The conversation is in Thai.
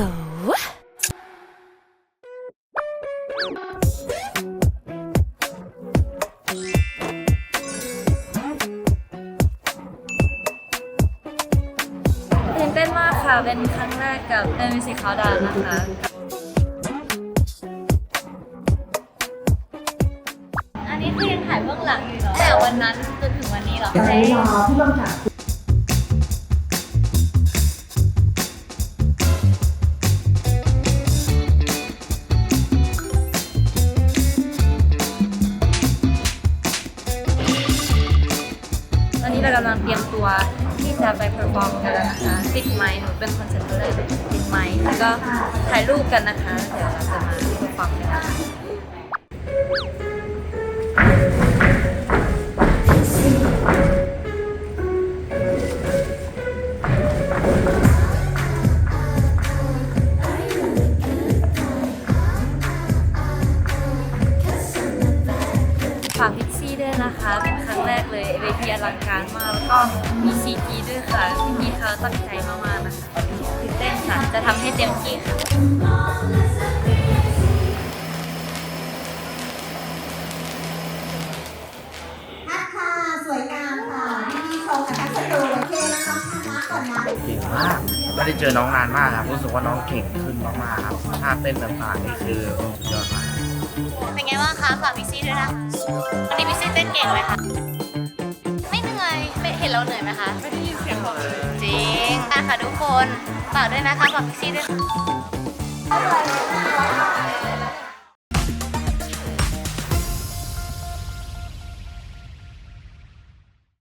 go ตื่นเต้นมากค่ะ เป็นครั้งแรกกับเอ็มซีเขาดานนะคะอันนี้คือยังถ่ายเบื้องหลังอยู่หรอแต่วันนั้นจนถึงวันนี้หรอ ใช้รอผู้กำกับ นี้เรากำลังเตรียมตัวที่จะไปเพอร์ฟอร์มกันแล้วนะคะติดไมค์หนูเป็นคอนเสิร์ตแรกติดไมค์แล้วก็ถ่ายรูปกันนะคะเดี๋ยวเราจะมาเพอร์ฟอร์มกันนะคะฝากพี่ นะคะ เป็นครั้งแรกเลยเวทีอลังการมากแล้วก็มีซีจีด้วยค่ะพี่ๆเขาตั้งใจมากๆนะคะตื่นเต้นค่ะ จะทำให้เต็มที่ค่ะทักค่ะสวยงามค่ะที่นี่ชมกับทักสตูโอเคนะคะมาก่อนนะเก่งมากไม่ได้เจอน้องนานมากครับ รู้สึกว่าน้องเก่งขึ้นมากๆครับท่าเต้นต่างๆนี่คือสุดยอดมากเป็นไงบ้างคะฝากพิกซี่ด้วยนะวันนี้พิ กซี่เต้นเก่งไหมคะ ไม่เหนื่อยไม่เห็นเราเหนื่อยไหมคะ ไม่ได้ยินเสียงเราเลยจริงค่ะทุกคนฝากด้วยนะคะฝากพิกซี่ด้วย